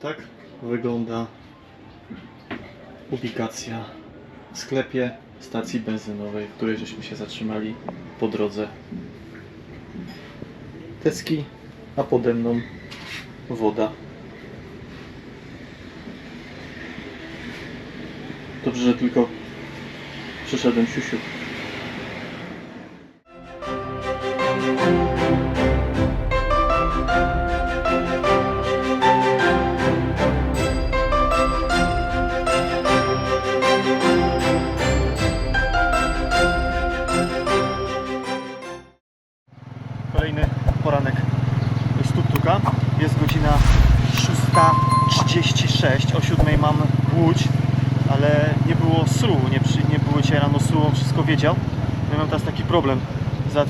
Tak wygląda ubikacja w sklepie stacji benzynowej, w której żeśmy się zatrzymali po drodze. Teski, a pode mną woda. Dobrze, że tylko przyszedłem siusiu.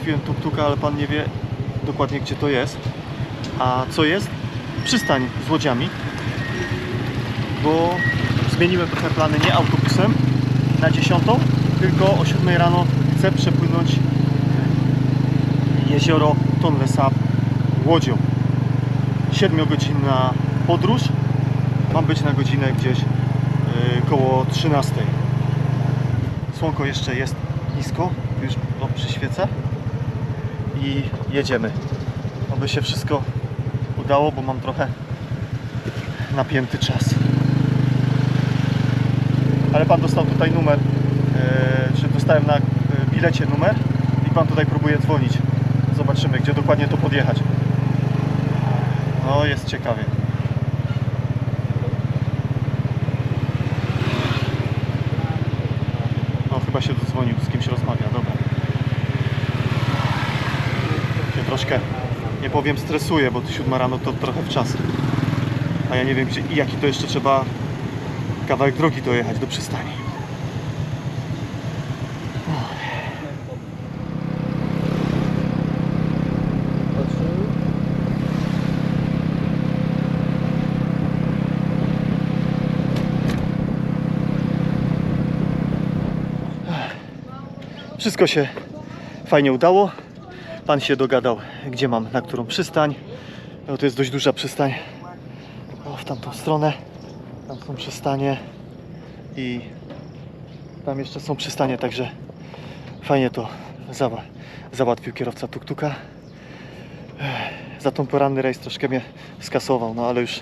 Załatwiłem Tuktuka, ale pan nie wie dokładnie gdzie to jest. A co jest? Przystań z łodziami. Bo zmieniłem trochę plany nie autobusem na 10, tylko o 7 rano chcę przepłynąć jezioro Tonle Sap łodzią. 7-godzinna podróż. Mam być na godzinę gdzieś yy, koło 13. Słonko jeszcze jest nisko, już no, przyświeca i jedziemy. Oby się wszystko udało, bo mam trochę napięty czas. Ale pan dostał tutaj numer, yy, czy dostałem na yy, bilecie numer i pan tutaj próbuje dzwonić. Zobaczymy, gdzie dokładnie to podjechać. No, jest ciekawie. No, chyba się dodzwonił, z kimś rozmawia, dobra. Troszkę, nie powiem, stresuje, bo to 7 rano to trochę w czas. A ja nie wiem, gdzie jaki to jeszcze trzeba kawałek drogi dojechać do przystani. Wszystko się fajnie udało. Pan się dogadał, gdzie mam, na którą przystań. No to jest dość duża przystań. O, w tamtą stronę. Tam są przystanie i tam jeszcze są przystanie, także fajnie to zawa- załatwił kierowca tuktuka. Za tą poranny rejs troszkę mnie skasował, no ale już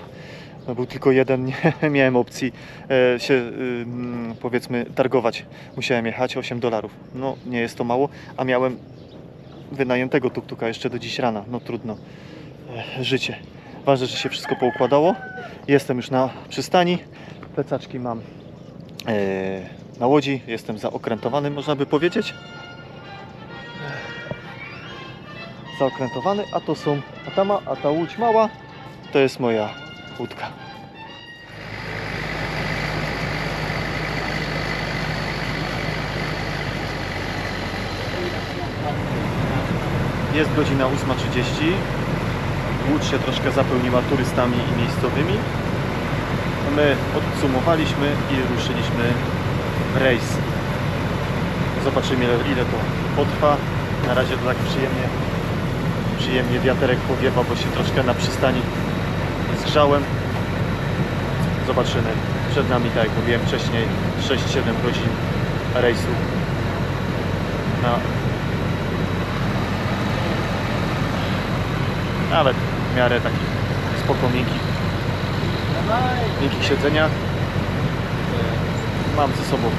no, był tylko jeden, nie miałem opcji e, się powiedzmy targować. Musiałem jechać 8 dolarów. No nie jest to mało, a miałem wynajętego tuktuka jeszcze do dziś rana. No trudno. Życie. Ważne, że się wszystko poukładało. Jestem już na przystani. Plecaczki mam e, na łodzi. Jestem zaokrętowany, można by powiedzieć. Zaokrętowany, a to są, a ta, ma, a ta łódź mała to jest moja łódka. Jest godzina 8.30. Łódź się troszkę zapełniła turystami i miejscowymi. My odsumowaliśmy i ruszyliśmy w rejs. Zobaczymy ile, to potrwa. Na razie to tak przyjemnie, przyjemnie wiaterek powiewa, bo się troszkę na przystani zgrzałem. Zobaczymy. Przed nami, tak jak mówiłem wcześniej, 6-7 godzin rejsu na nawet w miarę takich spoko miękkich, miękkich siedzeniach. Mam ze sobą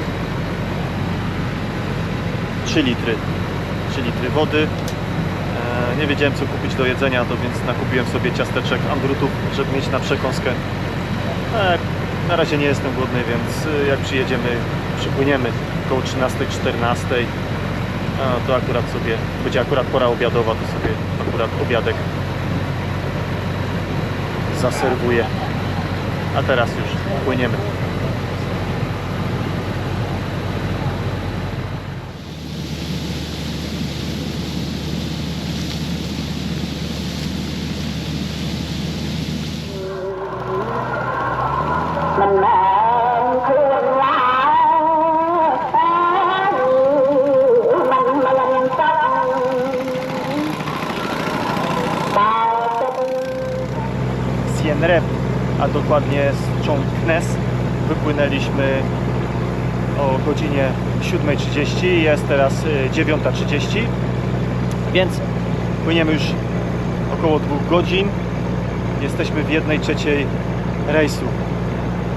3 litry, 3 litry wody. E, Nie wiedziałem co kupić do jedzenia, to więc nakupiłem sobie ciasteczek andrutów, żeby mieć na przekąskę. E, Na razie nie jestem głodny, więc e, jak przyjedziemy, przypłyniemy około 13-14, a, to akurat sobie, będzie akurat pora obiadowa, to sobie akurat obiadek zaserwuję. A teraz już płyniemy. A dokładnie z Chong Knes wypłynęliśmy o godzinie 7.30, jest teraz y, 9.30, więc płyniemy już około dwóch godzin. Jesteśmy w jednej trzeciej rejsu.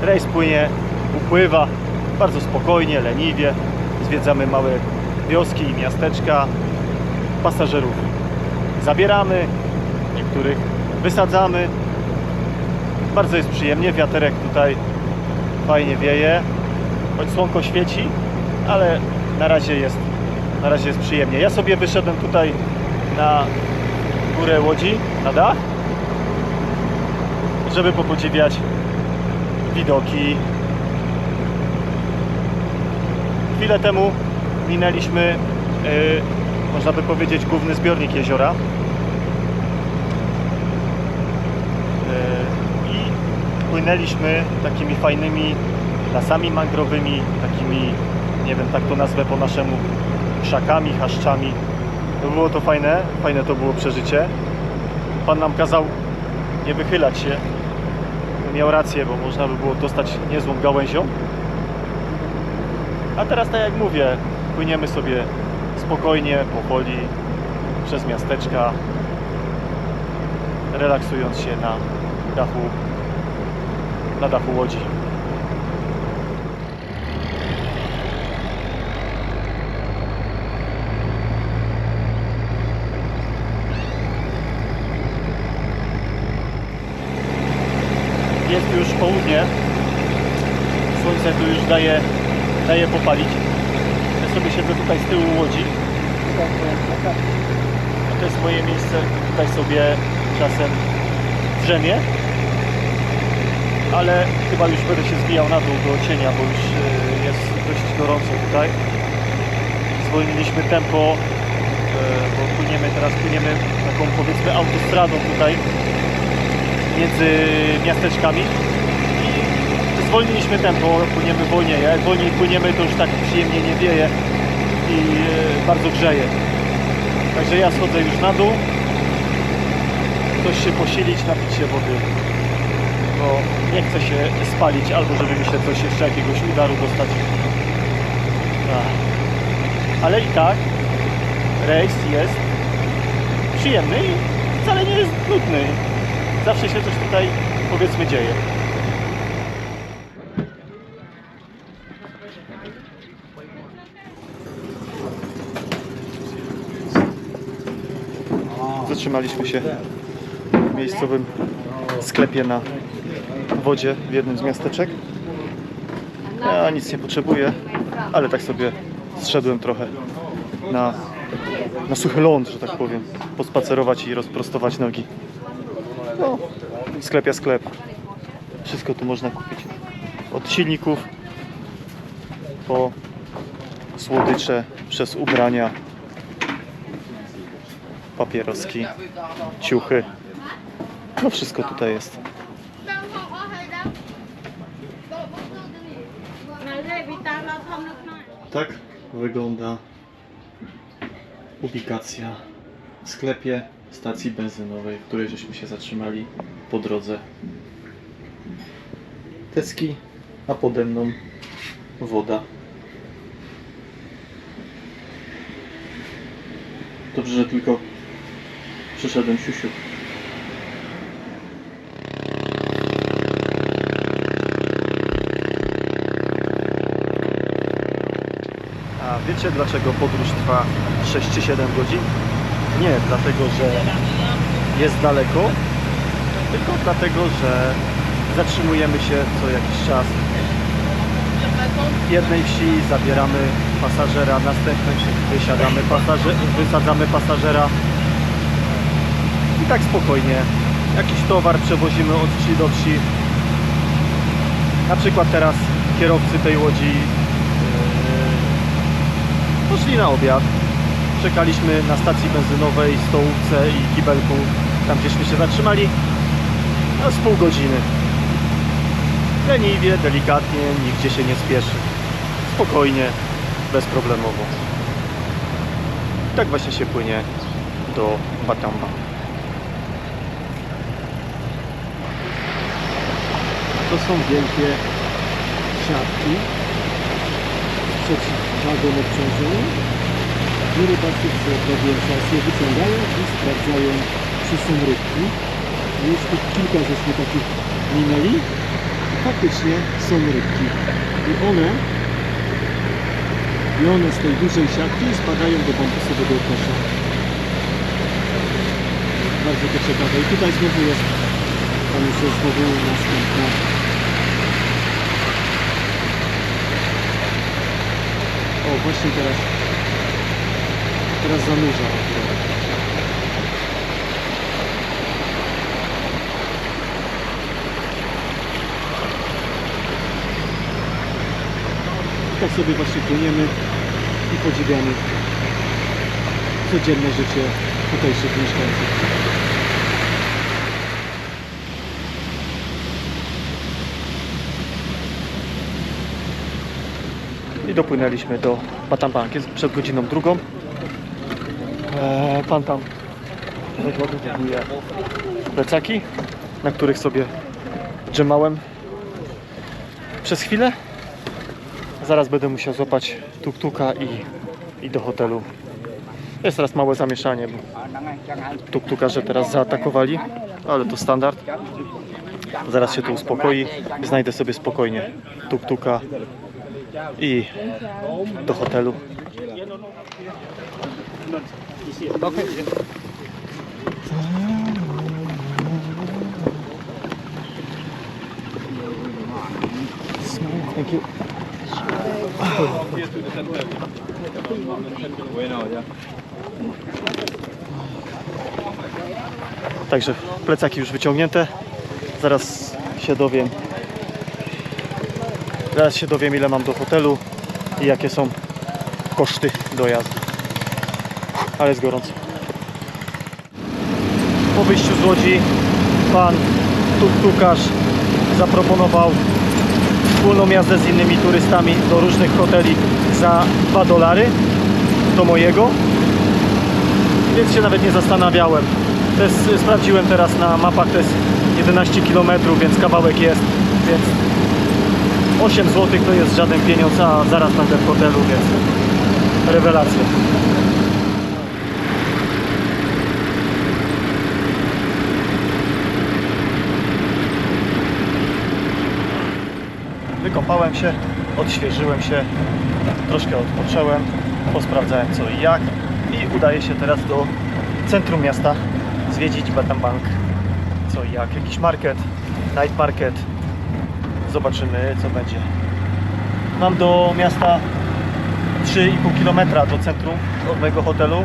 Rejs płynie, upływa bardzo spokojnie, leniwie. Zwiedzamy małe wioski i miasteczka. Pasażerów zabieramy, niektórych wysadzamy. Bardzo jest przyjemnie, wiaterek tutaj fajnie wieje, choć słonko świeci, ale na razie jest, na razie jest przyjemnie. Ja sobie wyszedłem tutaj na górę Łodzi, na dach, żeby popodziwiać widoki. Chwilę temu minęliśmy, yy, można by powiedzieć, główny zbiornik jeziora. Yy, płynęliśmy takimi fajnymi lasami mangrowymi, takimi, nie wiem, tak to nazwę po naszemu, krzakami, chaszczami. Było to fajne, fajne to było przeżycie. Pan nam kazał nie wychylać się. Miał rację, bo można by było dostać niezłą gałęzią. A teraz, tak jak mówię, płyniemy sobie spokojnie, powoli, przez miasteczka, relaksując się na dachu, na dachu łodzi. Jest już południe. Słońce tu już daje, daje popalić. Ja sobie siedzę tutaj z tyłu łodzi. To jest moje miejsce. Tutaj sobie czasem drzemię. Ale chyba już będę się zbijał na dół do cienia, bo już y, jest dość gorąco tutaj. Zwolniliśmy tempo, y, bo płyniemy teraz płyniemy taką powiedzmy autostradą tutaj między miasteczkami i zwolniliśmy tempo, płyniemy wolniej. Jak wolniej płyniemy, to już tak przyjemnie nie wieje i e, bardzo grzeje. Także ja schodzę już na dół. Coś się posilić, napić się wody. Bo nie chcę się spalić, albo żeby mi się coś jeszcze jakiegoś udaru dostać. Ach. Ale i tak rejs jest przyjemny i wcale nie jest nudny zawsze się coś tutaj powiedzmy dzieje. Zatrzymaliśmy się w miejscowym sklepie na wodzie w jednym z miasteczek. Ja nic nie potrzebuję, ale tak sobie zszedłem trochę na, na suchy ląd, że tak powiem, pospacerować i rozprostować nogi. No, sklepia sklep. Wszystko tu można kupić. Od silników po słodycze, przez ubrania, papieroski, ciuchy. No wszystko tutaj jest. Tak wygląda ubikacja w sklepie stacji benzynowej, w której żeśmy się zatrzymali po drodze. Teski, a pode mną woda. Dobrze, że tylko przyszedłem siusiu. Wiecie dlaczego podróż trwa 6 czy 7 godzin? Nie dlatego, że jest daleko, tylko dlatego, że zatrzymujemy się co jakiś czas. W jednej wsi zabieramy pasażera, następnej wysiadamy pasażer, wysadzamy pasażera i tak spokojnie. Jakiś towar przewozimy od wsi do wsi. Na przykład teraz kierowcy tej łodzi poszli na obiad. Czekaliśmy na stacji benzynowej, stołówce i kibelku, tam gdzieśmy się zatrzymali, no z pół godziny. Leniwie, delikatnie, nigdzie się nie spieszy. Spokojnie, bezproblemowo. Tak właśnie się płynie do Batamba. To są wielkie siatki przeciwwagą obciążeniu. I rybacy co pewien czas je wyciągają i sprawdzają, czy są rybki. Już tu kilka żeśmy takich minęli. Faktycznie są rybki. I one i one z tej dużej siatki spadają do bambusowego kosza. Bardzo to ciekawe. I tutaj znowu jest, tam już jest znowu następna. O, właśnie teraz, teraz zanurza akurat. Tak sobie właśnie płyniemy i podziwiamy codzienne życie tutejszych mieszkańców. I dopłynęliśmy do Batambank. Jest przed godziną drugą. Eee, pan tam rozładowuje plecaki, na których sobie drzemałem przez chwilę. Zaraz będę musiał złapać tuk-tuka i, i do hotelu. Jest teraz małe zamieszanie, bo tuk-tukarze teraz zaatakowali, ale to standard. Zaraz się to uspokoi. Znajdę sobie spokojnie tuk-tuka i do hotelu. Thank you. Także plecaki już wyciągnięte. Zaraz się dowiem. Zaraz się dowiem ile mam do hotelu i jakie są koszty dojazdu. Ale jest gorąco. Po wyjściu z Łodzi pan tuk-tukarz zaproponował wspólną jazdę z innymi turystami do różnych hoteli za 2 dolary do mojego więc się nawet nie zastanawiałem to jest, sprawdziłem teraz na mapach to jest 11 km więc kawałek jest więc 8 zł to jest żaden pieniądz a zaraz będę w hotelu więc rewelacja Wykąpałem się, odświeżyłem się, troszkę odpocząłem, posprawdzałem co i jak i udaję się teraz do centrum miasta zwiedzić Batambank. Co i jak, jakiś market, night market. Zobaczymy co będzie. Mam do miasta 3,5 km do centrum od mojego hotelu,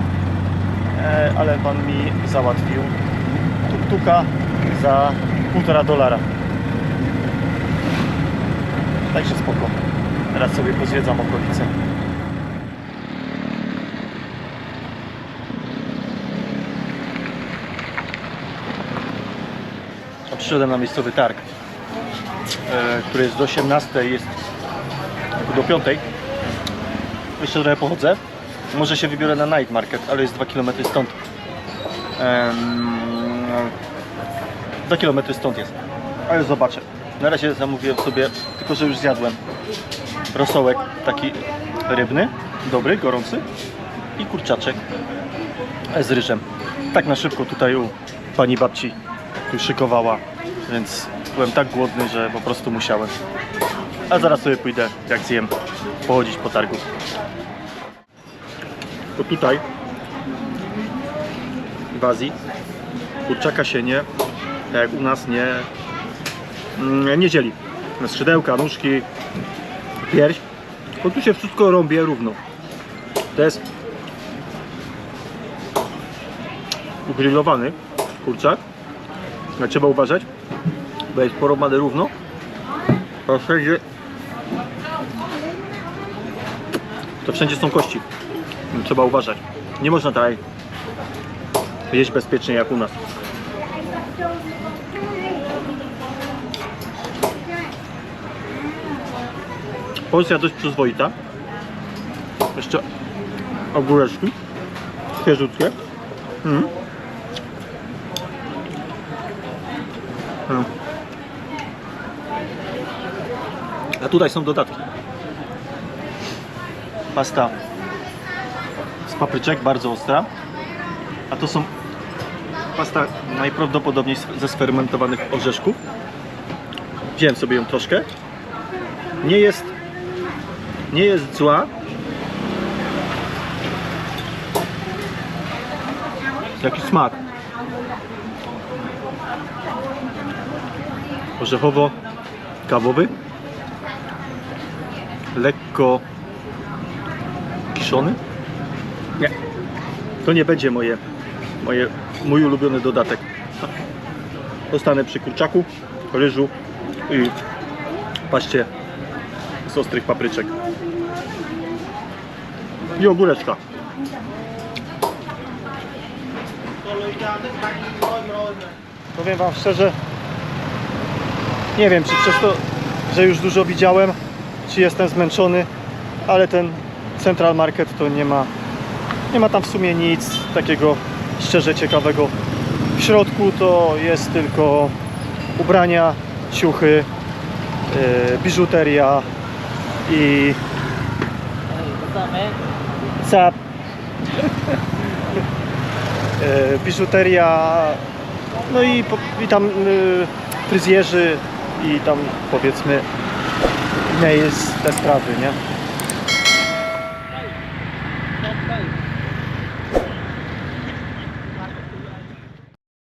e, ale pan mi załatwił tuk-tuka za 1,5 dolara. Także spoko. Teraz sobie pozwiedzam okolice. Przyszedłem na miejscowy targ, który jest do 18, jest do 5. Jeszcze trochę pochodzę. Może się wybiorę na night market, ale jest 2 km stąd. Em, 2 km stąd jest. Ale zobaczę. Na razie zamówiłem sobie, tylko że już zjadłem rosołek taki rybny, dobry, gorący i kurczaczek z ryżem. Tak na szybko tutaj u pani babci tu szykowała, więc byłem tak głodny, że po prostu musiałem. A zaraz sobie pójdę, jak zjem, pochodzić po targu. Bo tutaj w Azji kurczaka się nie, tak jak u nas nie, mm, nie dzieli. Skrzydełka, nóżki, pierś. Bo tu się wszystko rąbie równo. To jest ugrillowany kurczak. Ale trzeba uważać, bo jest porąbany równo. To wszędzie, to wszędzie są kości. Trzeba uważać. Nie można tak jeść bezpiecznie jak u nas. Porcja dość przyzwoita. Jeszcze ogóreczki. Świeżutkie. Mm. A tutaj są dodatki. Pasta z papryczek, bardzo ostra. A to są pasta najprawdopodobniej ze sfermentowanych orzeszków. Wziąłem sobie ją troszkę. Nie jest nie jest zła. Jaki smak. Orzechowo-kawowy. Lekko kiszony. Nie. To nie będzie moje, moje, mój ulubiony dodatek. Zostanę przy kurczaku, ryżu i paście z ostrych papryczek. I ogóreczka. Powiem Wam szczerze, nie wiem czy przez to, że już dużo widziałem, czy jestem zmęczony, ale ten Central Market to nie ma, nie ma tam w sumie nic takiego szczerze ciekawego. W środku to jest tylko ubrania, ciuchy, yy, biżuteria i Cap. E, biżuteria, no i, i tam y, fryzjerzy i tam powiedzmy inne jest te sprawy, nie?